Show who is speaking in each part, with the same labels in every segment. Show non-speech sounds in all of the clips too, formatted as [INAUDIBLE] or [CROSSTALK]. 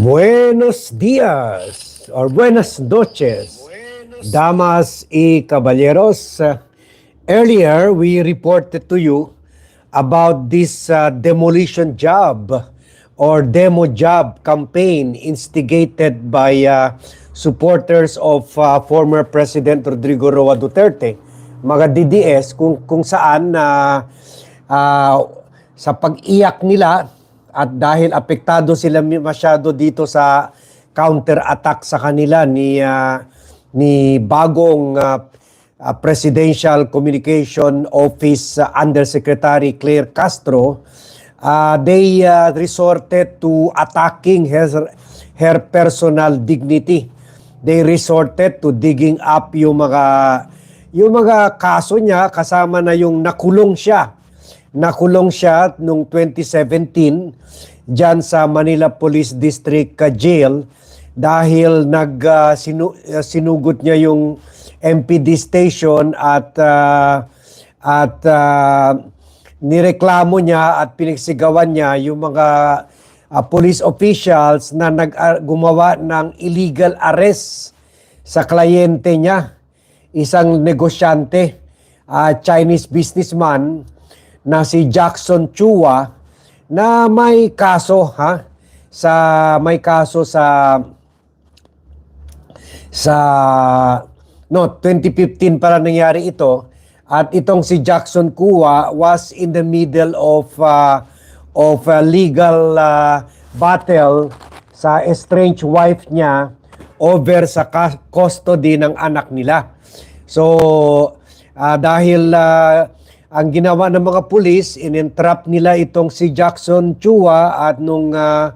Speaker 1: Buenos días or buenas noches, damas y caballeros. Uh, earlier, we reported to you about this uh, demolition job or demo job campaign instigated by uh, supporters of uh, former President Rodrigo Roa Duterte, mga DDS, kung, kung saan na uh, sa pag-iyak nila at dahil apektado sila masyado dito sa counter-attack sa kanila ni ah, ni bagong ah, ah, Presidential Communication Office ah, Undersecretary Claire Castro, ah, they ah, resorted to attacking her, her personal dignity. They resorted to digging up yung mga yung mga kaso niya kasama na yung nakulong siya nakulong siya noong 2017 diyan sa Manila Police District uh, Jail dahil nag uh, sinu- uh, sinugot niya yung MPD station at uh, at uh, nireklamo niya at pinagsigawan niya yung mga uh, police officials na nag uh, gumawa ng illegal arrest sa kliyente niya isang negosyante uh, Chinese businessman na si Jackson Chua na may kaso ha sa may kaso sa sa no 2015 para nangyari ito at itong si Jackson Chua was in the middle of uh, of a legal uh, battle sa estranged wife niya over sa custody ng anak nila. So uh, dahil uh, ang ginawa ng mga pulis, in-entrap nila itong si Jackson Chua at nung uh,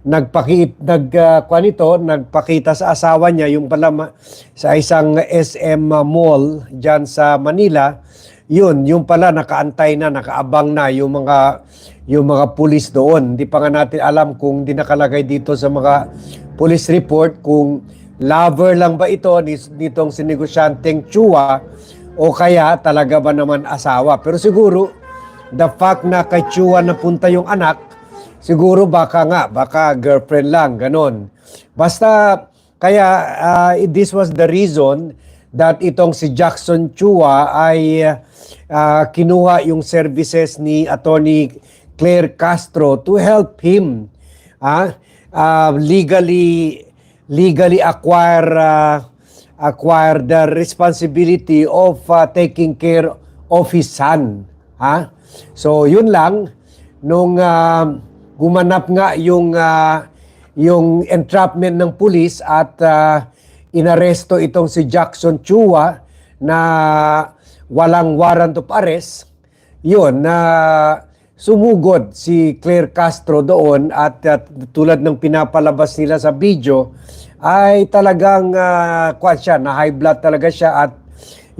Speaker 1: nagpaki nag uh, kuwan ito, nagpakita sa asawa niya yung pala sa isang SM mall diyan sa Manila, yun, yung pala nakaantay na, nakaabang na yung mga yung mga pulis doon. Hindi pa nga natin alam kung di nakalagay dito sa mga police report kung lover lang ba ito nitong sinegosyanteng Chua o kaya talaga ba naman asawa. Pero siguro, the fact na kay Chua napunta yung anak, siguro baka nga, baka girlfriend lang, ganon. Basta, kaya uh, this was the reason that itong si Jackson Chua ay uh, kinuha yung services ni Attorney Claire Castro to help him ah, uh, legally legally acquire uh, acquire the responsibility of uh, taking care of his son. Ha? So, yun lang. Nung uh, gumanap nga yung, uh, yung entrapment ng pulis at uh, inaresto itong si Jackson Chua na walang warrant of arrest, yun, na sumugod si Claire Castro doon at, at tulad ng pinapalabas nila sa video, ay talagang uh, siya, na high blood talaga siya at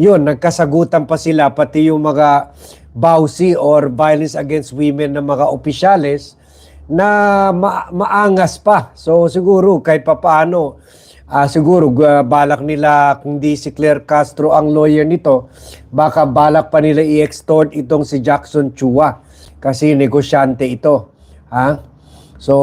Speaker 1: yun, nagkasagutan pa sila pati yung mga bawsi or violence against women ng mga opisyales na ma- maangas pa. So siguro kahit papaano, uh, siguro uh, balak nila kung di si Claire Castro ang lawyer nito, baka balak pa nila i-extort itong si Jackson Chua kasi negosyante ito. Ha? So,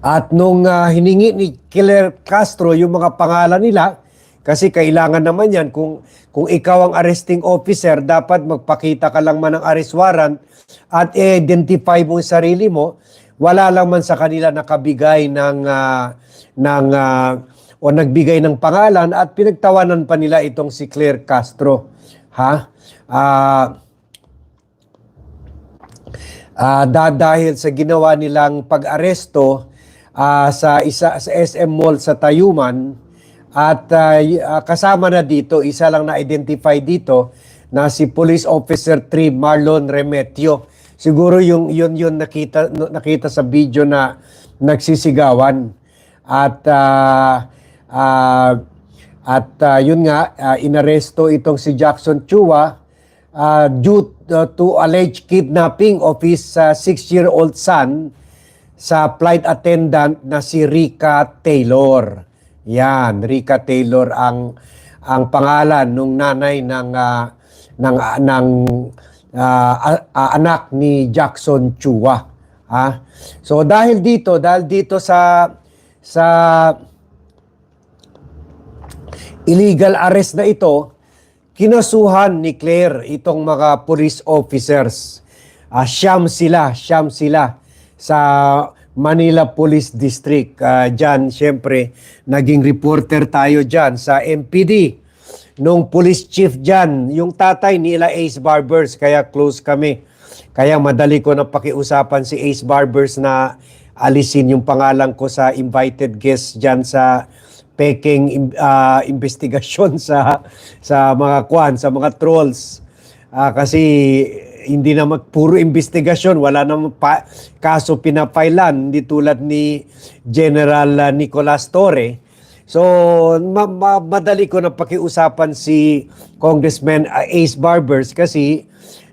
Speaker 1: at nung uh, hiningi ni Claire Castro yung mga pangalan nila, kasi kailangan naman yan, kung, kung ikaw ang arresting officer, dapat magpakita ka lang man ng arrest warrant at identify mo yung sarili mo, wala lang man sa kanila nakabigay ng, uh, ng uh, o nagbigay ng pangalan at pinagtawanan pa nila itong si Claire Castro. Ha? Uh, uh, dahil sa ginawa nilang pag-aresto uh, sa isa sa SM Mall sa Tayuman. At uh, kasama na dito isa lang na identify dito na si Police Officer 3 Marlon Remetio. Siguro yung yun yun nakita nakita sa video na nagsisigawan. At uh, uh, at uh, yun nga uh, inaresto itong si Jackson Chua uh, due uh, to alleged kidnapping of his uh, six-year-old son sa flight attendant na si Rika Taylor. Yan, Rika Taylor ang ang pangalan ng nanay ng uh, ng uh, ng uh, uh, anak ni Jackson Chua. Ha? So dahil dito, dahil dito sa sa illegal arrest na ito, kinasuhan ni Claire itong mga police officers. Ah, siyam sila, siyam sila sa Manila Police District. Ah, dyan, syempre, naging reporter tayo dyan sa MPD. Nung police chief dyan, yung tatay nila Ace Barbers, kaya close kami. Kaya madali ko na pakiusapan si Ace Barbers na alisin yung pangalan ko sa invited guest dyan sa peking ah, investigasyon [LAUGHS] sa sa mga kwan, sa mga trolls. Ah, kasi hindi naman puro investigasyon, wala namang pa, kaso pinapailan, hindi tulad ni General ah, Nicolas Torre. So, ma- ma- madali ko na pakiusapan si Congressman ah, Ace Barbers kasi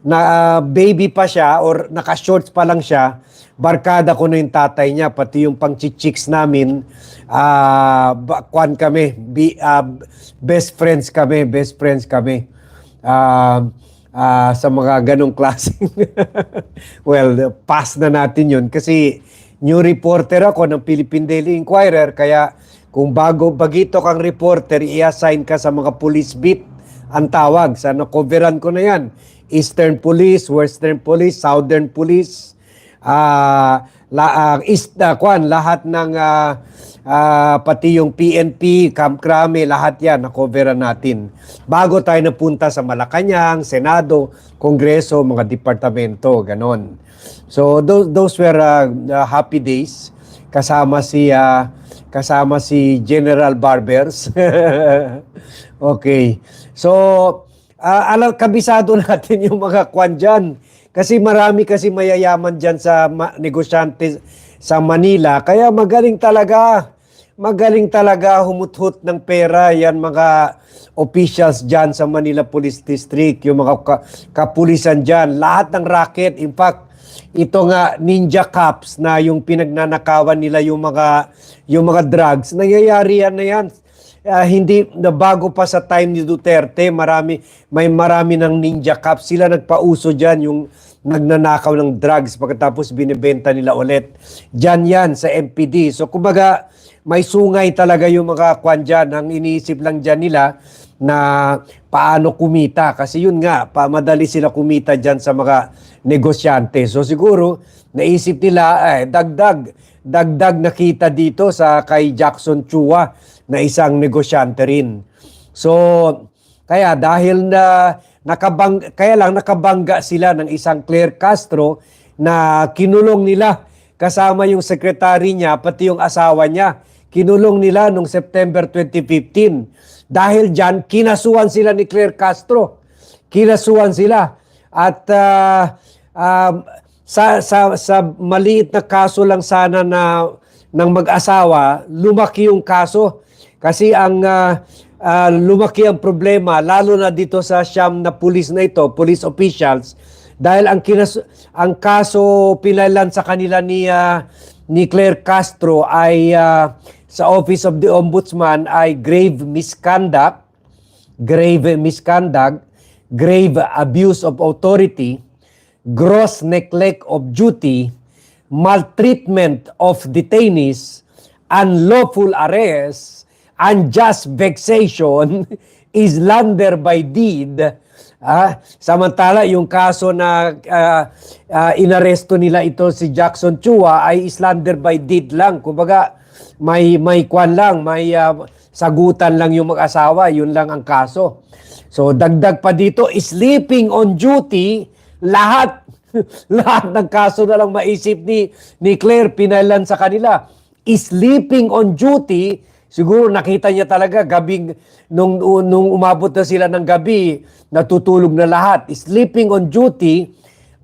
Speaker 1: na ah, baby pa siya or naka-shorts pa lang siya, barkada ko na yung tatay niya, pati yung pang-chicks namin, ba- kwan kami, bi- ah, best friends kami, best friends kami. Ah, ah, sa mga ganong klaseng, [LAUGHS] well, pass na natin yun kasi new reporter ako ng Philippine Daily Inquirer, kaya kung bago bagito kang reporter, i-assign ka sa mga police beat ang tawag. Sa nakoveran ko na yan. Eastern Police, Western Police, Southern Police, ah la, ah, East, ah, kwan, lahat ng ah, ah, pati yung PNP, Camp Crame, lahat yan nakoveran natin. Bago tayo napunta sa Malacanang, Senado, Kongreso, mga departamento, ganon. So those, those were ah, ah, happy days kasama si ah, kasama si General Barbers. [LAUGHS] okay. So, ah, alam kabisado [LAUGHS] natin yung mga kwan dyan. Kasi marami kasi mayayaman dyan sa ma- negosyante sa Manila. Kaya magaling talaga. Magaling talaga humuthut ng pera yan mga officials dyan sa Manila Police District, yung mga ka- kapulisan dyan. Lahat ng racket, in fact, ito nga ninja cops na yung pinagnanakawan nila yung mga yung mga drugs nangyayari yan na yan Ah, hindi na bago pa sa time ni Duterte. Marami may marami ng ninja cops. Sila nagpauso diyan yung nagnanakaw ng drugs pagkatapos binebenta nila ulit. Diyan yan sa MPD so kumbaga may sungay talaga yung mga kwan dyan. Ang iniisip lang diyan nila na paano kumita. Kasi yun nga pa madali sila kumita diyan sa mga negosyante. So siguro naisip nila eh dagdag dagdag nakita dito sa kay Jackson Chua na isang negosyante rin. So kaya dahil na nakabang kaya lang nakabangga sila ng isang Claire Castro na kinulong nila kasama yung sekretary niya pati yung asawa niya. Kinulong nila noong September 2015 dahil diyan kinasuhan sila ni Claire Castro. Kinasuhan sila. At ah, um, sa sa sa maliit na kaso lang sana na ng mag-asawa lumaki yung kaso kasi ang ah, ah, lumaki ang problema lalo na dito sa siyam na pulis na ito, police officials dahil ang kinas ang kaso pinailan sa kanila ni ah, ni Claire Castro ay ah, sa Office of the Ombudsman ay grave misconduct, grave misconduct, grave abuse of authority, gross neglect of duty, maltreatment of detainees, unlawful arrest, unjust vexation, [LAUGHS] slander by deed. Ah, samantala yung kaso na ah, ah, inaresto nila ito si Jackson Chua ay slander by deed lang. Kumbaga may may kwan lang, may ah, sagutan lang yung mag-asawa, yun lang ang kaso. So dagdag pa dito, sleeping on duty, lahat [LAUGHS] lahat ng kaso na lang maisip ni ni Claire pinailan sa kanila. Sleeping on duty, siguro nakita niya talaga gabing nung nung umabot na sila ng gabi, natutulog na lahat. Sleeping on duty,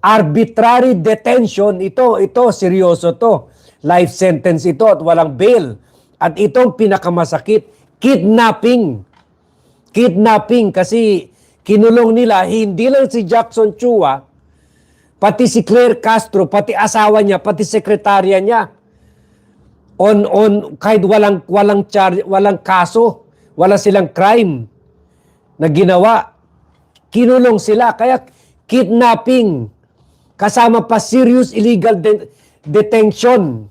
Speaker 1: arbitrary detention, ito ito seryoso to. Life sentence ito at walang bail. At itong pinakamasakit, kidnapping. Kidnapping kasi kinulong nila hindi lang si Jackson Chua, pati si Claire Castro, pati asawa niya, pati sekretarya niya. On on kahit walang walang char, walang kaso, wala silang crime na ginawa. Kinulong sila kaya kidnapping kasama pa serious illegal de- detention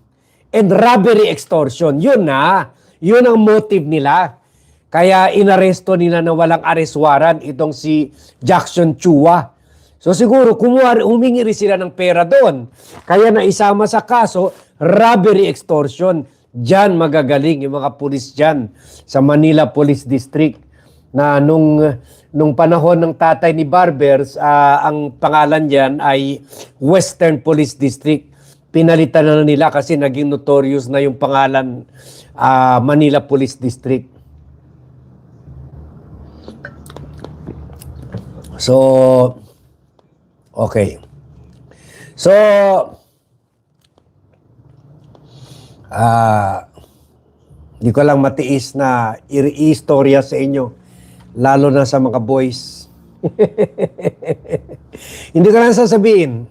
Speaker 1: and robbery extortion. Yun na. Yun ang motive nila. Kaya inaresto nila na walang arrest itong si Jackson Chua. So siguro kumuha, humingi rin sila ng pera doon. Kaya naisama sa kaso, robbery extortion. Diyan magagaling yung mga pulis dyan sa Manila Police District na nung nung panahon ng tatay ni Barbers, ah, ang pangalan diyan ay Western Police District. Pinalitan na nila kasi naging notorious na yung pangalan ah, Manila Police District. So, okay. So, ah, di ko lang matiis na i- istorya sa inyo, lalo na sa mga boys. [LAUGHS] Hindi ko lang sasabihin.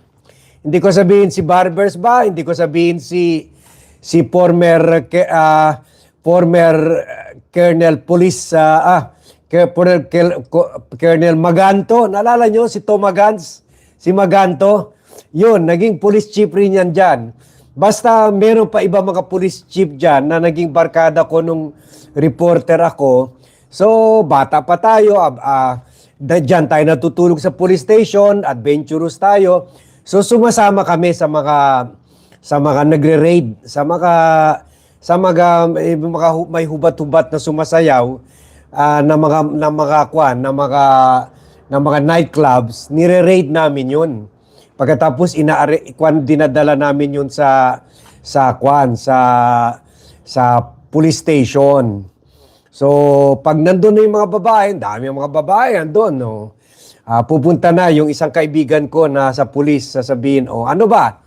Speaker 1: Hindi ko sabihin si Barbers ba? Hindi ko sabihin si si former ah, former ah, Colonel Police ah, ah Colonel, Ko- Colonel Maganto. Naalala nyo si Tom Magans? Si Maganto? Yun, naging police chief rin yan dyan. Basta meron pa iba mga police chief dyan na naging barkada ko nung reporter ako. So, bata pa tayo. ah, da- dyan tayo natutulog sa police station. Adventurous tayo. So, sumasama kami sa mga sa mga nagre-raid, sa mga sa mga eh, mga may hubat-hubat na sumasayaw ah, na mga na mga kwan, na mga na mga nightclubs, nire-raid namin 'yun. Pagkatapos inaare kwan dinadala namin 'yun sa sa kwan sa sa police station. So, pag nandun na yung mga babae, ang dami yung mga babae nandun, no? Ah, pupunta na yung isang kaibigan ko na sa pulis, sasabihin, oh, ano ba?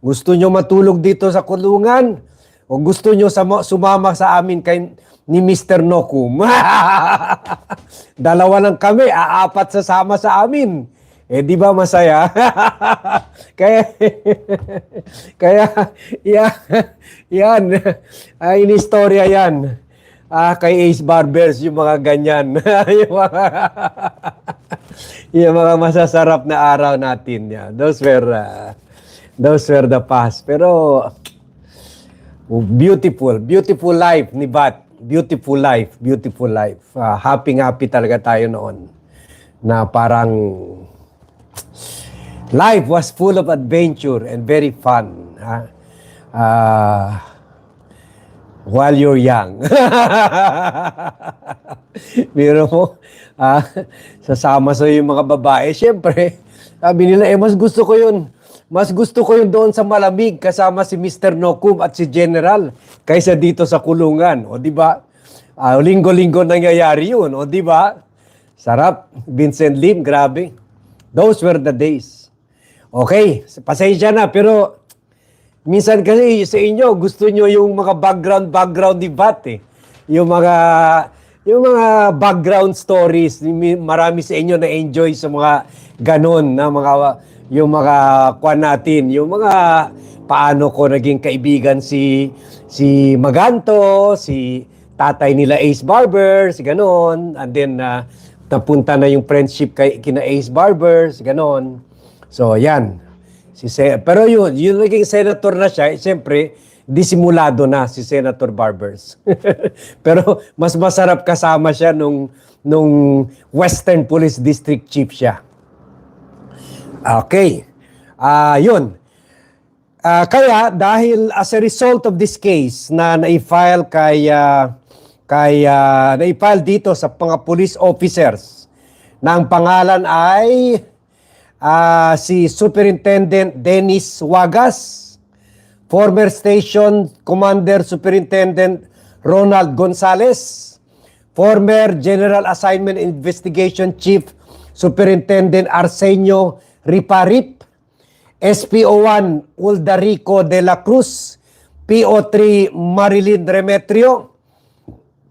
Speaker 1: Gusto nyo matulog dito sa kulungan? O gusto nyo sumama sa amin kay ni Mr. Nokum? [LAUGHS] Dalawa lang kami, aapat sasama sa amin. Eh, di ba masaya? [LAUGHS] kaya, [LAUGHS] kaya, yan, yan, ay, inistorya yan. Ah, kay Ace Barbers, yung mga ganyan. [LAUGHS] yung mga, yung mga masasarap na araw natin. Yeah. Those were, uh, those were the past. Pero, beautiful, beautiful life ni Bat. Beautiful life, beautiful life. Ah, happy, happy talaga tayo noon. Na parang, life was full of adventure and very fun. Ha? Ah, while you're young. [LAUGHS] Biro mo, ah, sasama sa yung mga babae. Siyempre, sabi nila, eh, mas gusto ko yun. Mas gusto ko yun doon sa malamig kasama si Mr. Nokum at si General kaysa dito sa kulungan. O di ba? Ah, linggo-linggo nangyayari yun. O di ba? Sarap. Vincent Lim, grabe. Those were the days. Okay, pasensya na pero minsan kasi sa inyo gusto nyo yung mga background background ni Bat eh. Yung mga yung mga background stories, mi- marami sa inyo na enjoy sa mga ganon na mga yung mga kwan natin, yung mga paano ko naging kaibigan si si Maganto, si tatay nila Ace Barbers, ganon. And then uh, napunta na yung friendship kay kina Ace Barbers, ganon. So, yan. Si Se- Pero yun, yun naging senator na siya, eh, siyempre, disimulado na si Senator Barbers. [LAUGHS] Pero mas masarap kasama siya nung, nung Western Police District Chief siya. Okay. Ah, yun. Ah, kaya dahil as a result of this case na na-file kay ah, kay ah, na-file dito sa mga police officers na ang pangalan ay ah, si Superintendent Dennis Wagas, former Station Commander Superintendent Ronald Gonzales, former General Assignment Investigation Chief Superintendent Arsenio Riparip, SPO1 Uldarico de la Cruz, PO3 Marilyn Remetrio,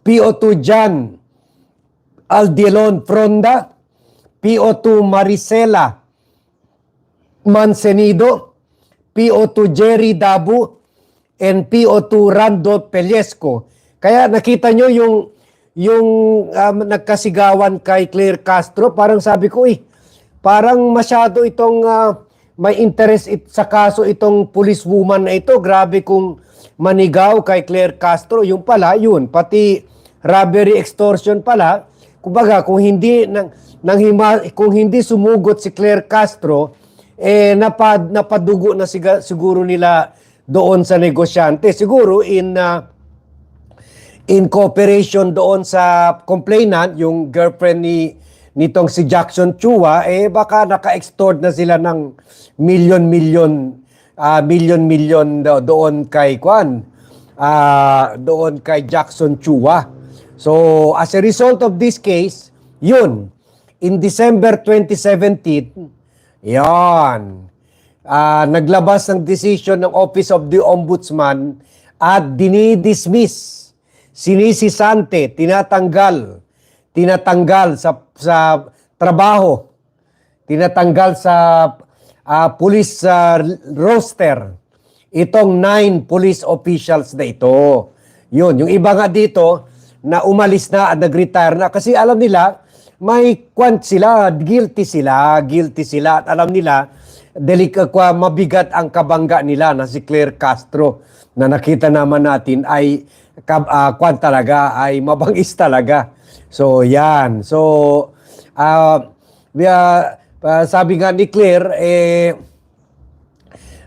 Speaker 1: PO2 Jan Aldielon Fronda, PO2 Maricela Mancenido, PO2 Jerry Dabu, and PO2 Randolph Pellesco. Kaya nakita nyo yung yung um, nagkasigawan kay Claire Castro, parang sabi ko eh, parang masyado itong ah, may interest it, sa kaso itong policewoman na ito. Grabe kung manigaw kay Claire Castro. Yung pala, yun. Pati robbery extortion pala. Kumbaga, kung hindi nang, nang hima, kung hindi sumugot si Claire Castro, eh napad, napadugo na siga, siguro nila doon sa negosyante. Siguro in uh, in cooperation doon sa complainant, yung girlfriend ni nitong si Jackson Chua, eh baka naka-extort na sila ng million-million ah, million-million do- doon kay Kwan. ah, doon kay Jackson Chua. So, as a result of this case, yun, in December 2017, yan, ah, naglabas ng decision ng Office of the Ombudsman at dinidismiss sinisisante, tinatanggal, tinatanggal sa sa trabaho, tinatanggal sa ah, police ah, roster itong nine police officials na ito. Yun, yung iba nga dito na umalis na at nag-retire na kasi alam nila may kwant sila, guilty sila, guilty sila at alam nila delika kwa mabigat ang kabangga nila na si Claire Castro na nakita naman natin ay kab, ah, kwan talaga ay mabangis talaga. So yan. So ah we, ah, sabi nga ni Claire eh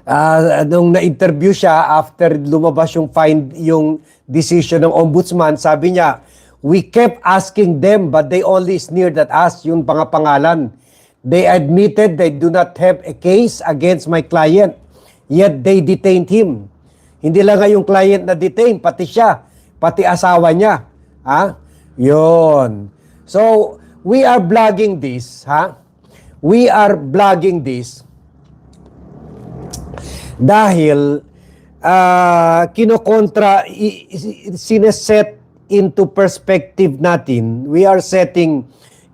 Speaker 1: Ah, nung na-interview siya after lumabas yung find yung decision ng ombudsman, sabi niya, we kept asking them but they only sneered at us, yung pangapangalan. They admitted they do not have a case against my client, yet they detained him. Hindi lang nga yung client na detain, pati siya, pati asawa niya. Ha? Yun. So, we are blogging this, ha? We are blogging this dahil ah kinokontra sineset into perspective natin we are setting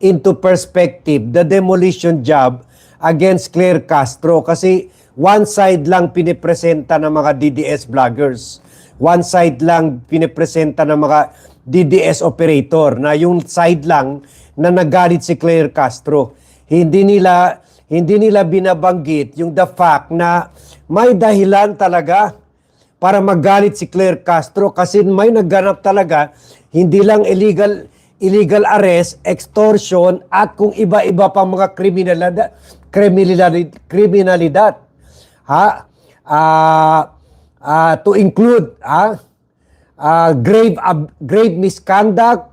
Speaker 1: into perspective the demolition job against Claire Castro. Kasi one side lang pinipresenta ng mga DDS vloggers. One side lang pinipresenta ng mga DDS operator na yung side lang na nagalit si Claire Castro. Hindi nila hindi nila binabanggit yung the fact na may dahilan talaga para magalit si Claire Castro kasi may nagganap talaga hindi lang illegal illegal arrest, extortion at kung iba-iba pang mga kriminalidad kriminalidad, kriminalidad. Ha? Ah ah, to include ha? Ah, grave ab- grave misconduct,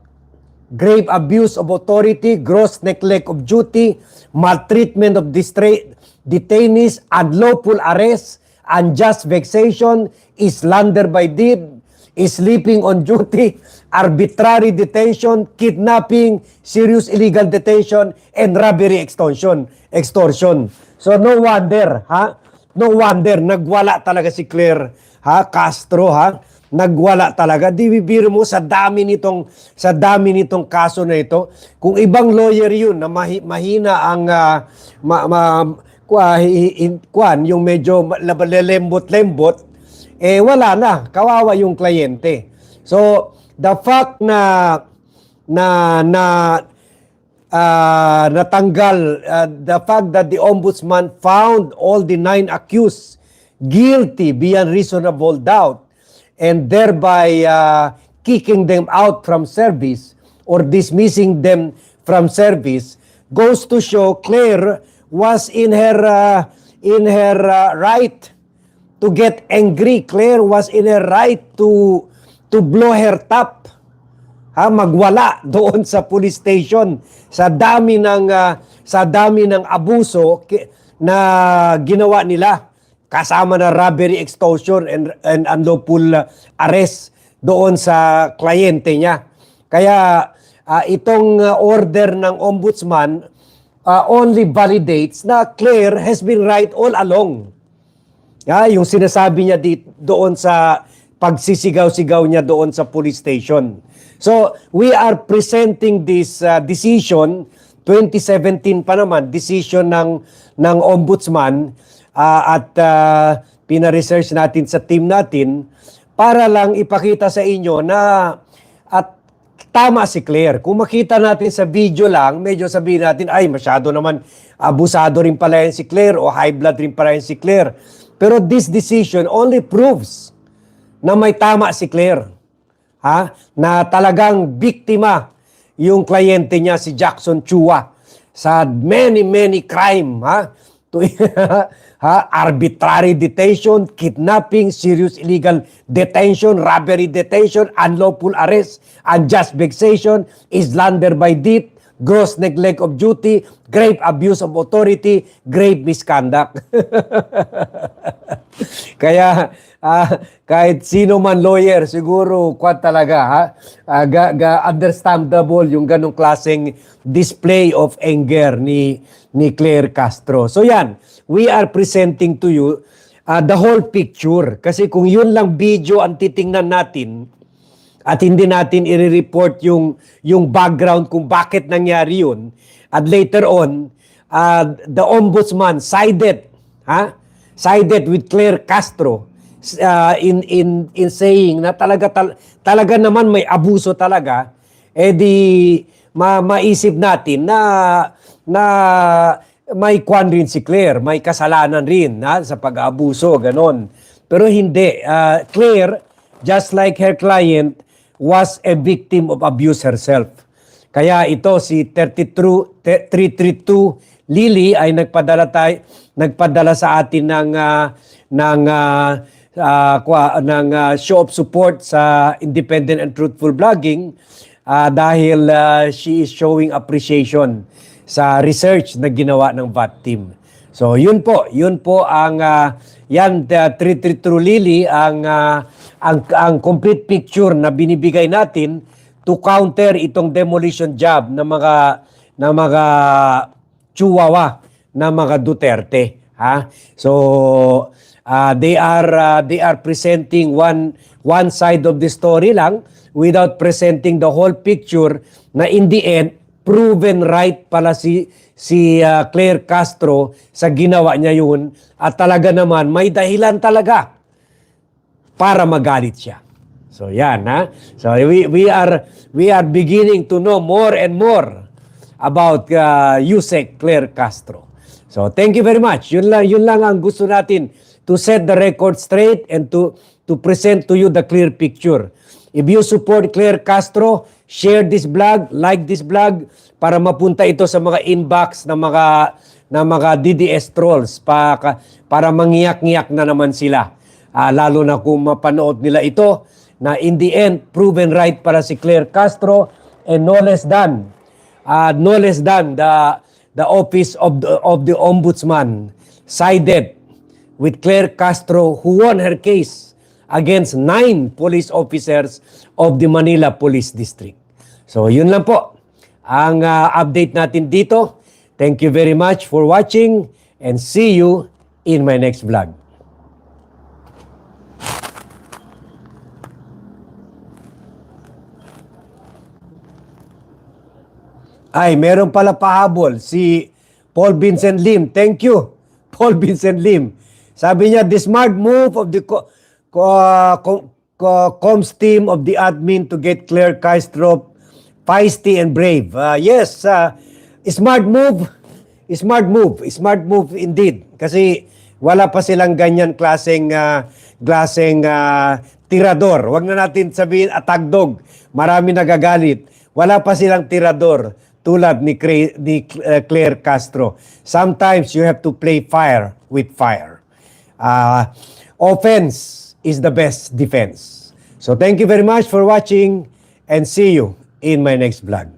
Speaker 1: grave abuse of authority, gross neglect of duty, maltreatment of distra- detainees, unlawful arrest, unjust vexation, slander by deed, sleeping on duty, [LAUGHS] arbitrary detention, kidnapping, serious illegal detention, and robbery extortion. extortion. So no wonder, ha? No wonder, nagwala talaga si Claire ha? Castro, ha? Nagwala talaga. Di bibiro mo sa dami nitong sa dami nitong kaso na ito. Kung ibang lawyer 'yun na mahi- mahina ang ah, ma, ma, kwan, yung medyo lembot-lembot, eh wala na. Kawawa yung kliyente. So, the fact na na na ah, natanggal ah, the fact that the ombudsman found all the nine accused guilty beyond reasonable doubt and thereby uh, kicking them out from service or dismissing them from service goes to show Claire was in her uh, in her uh, right to get angry. Claire was in her right to to blow her top. Ha, magwala [LAUGHS] doon sa police station sa dami ng ah, sa dami ng abuso na ginawa nila kasama na robbery extortion and, and unlawful uh, arrest doon sa kliyente niya. Kaya ah, itong ah, order ng ombudsman ah, only validates na Claire has been right all along. Ya, yung sinasabi niya di, doon sa pagsisigaw-sigaw niya doon sa police station. So, we are presenting this uh, decision 2017 pa naman decision ng ng ombudsman uh, at uh, pina-research natin sa team natin para lang ipakita sa inyo na tama si Claire. Kung makita natin sa video lang, medyo sabihin natin, ay masyado naman abusado rin pala yan si Claire o high blood rin pala yan si Claire. Pero this decision only proves na may tama si Claire. Ha? Na talagang biktima yung kliyente niya si Jackson Chua sa many many crime ha [LAUGHS] to ha? Arbitrary detention kidnapping serious illegal detention robbery detention unlawful arrest unjust vexation slander by deed gross neglect of duty grave abuse of authority grave misconduct. [LAUGHS] Kaya ah, kahit sino man lawyer siguro kwan talaga ha? Ah, ga, ga understandable yung ganong klaseng display of anger ni ni Claire Castro. So yan, we are presenting to you ah, the whole picture. Kasi kung yun lang video ang titingnan natin at hindi natin i-report yung yung background kung bakit nangyari yun at later on uh, the ombudsman sided ha? Sided with Claire Castro uh, in in in saying na talaga tal- talaga naman may abuso talaga. Eh di ma- maisip natin na na may kwan rin si Claire, may kasalanan rin na, sa pag-abuso, ganon. Pero hindi. Uh, Claire, just like her client, was a victim of abuse herself. Kaya ito si 32 te- 332 Lily ay nagpadala tay nagpadala sa atin ng ah, ng ah, ah, kwa- ng ah, show of support sa independent and truthful blogging ah, dahil ah, she is showing appreciation sa research na ginawa ng VAT team. So yun po, yun po ang ah, yan uh, 332 Lily ang ah, ang ang complete picture na binibigay natin to counter itong demolition job ng mga ng mga Chihuahua na mga Duterte, ha? So uh, they are uh, they are presenting one one side of the story lang without presenting the whole picture na in the end proven right pala si si uh, Claire Castro sa ginawa niya yun at talaga naman may dahilan talaga para magalit siya. So yan ha. So we we are we are beginning to know more and more about uh, Yusek Claire Castro. So thank you very much. Yun lang yun lang ang gusto natin to set the record straight and to to present to you the clear picture. If you support Claire Castro, share this blog, like this blog para mapunta ito sa mga inbox ng mga ng mga DDS trolls. Pa, para mangiyak-ngiyak na naman sila. Ah, lalo na kung mapanood nila ito na in the end proven right para si Claire Castro and no less than uh, no less than the the office of the, of the ombudsman sided with Claire Castro who won her case against nine police officers of the Manila Police District. So yun lang po ang uh, update natin dito. Thank you very much for watching and see you in my next vlog. Ay, meron pala pahabol si Paul Vincent Lim. Thank you, [LAUGHS] Paul Vincent Lim. Sabi niya, the smart move of the co- co- co- co- comms team of the admin to get Claire Kaistrop feisty and brave. Ah, yes, ah, smart move. Smart move. Smart move indeed. Kasi wala pa silang ganyan klaseng uh, klaseng ah, tirador. Huwag na natin sabihin attack dog. Marami nagagalit. Wala pa silang tirador tulad ni, Cra- ni uh, Claire Castro. Sometimes you have to play fire with fire. Uh, offense is the best defense. So thank you very much for watching and see you in my next vlog.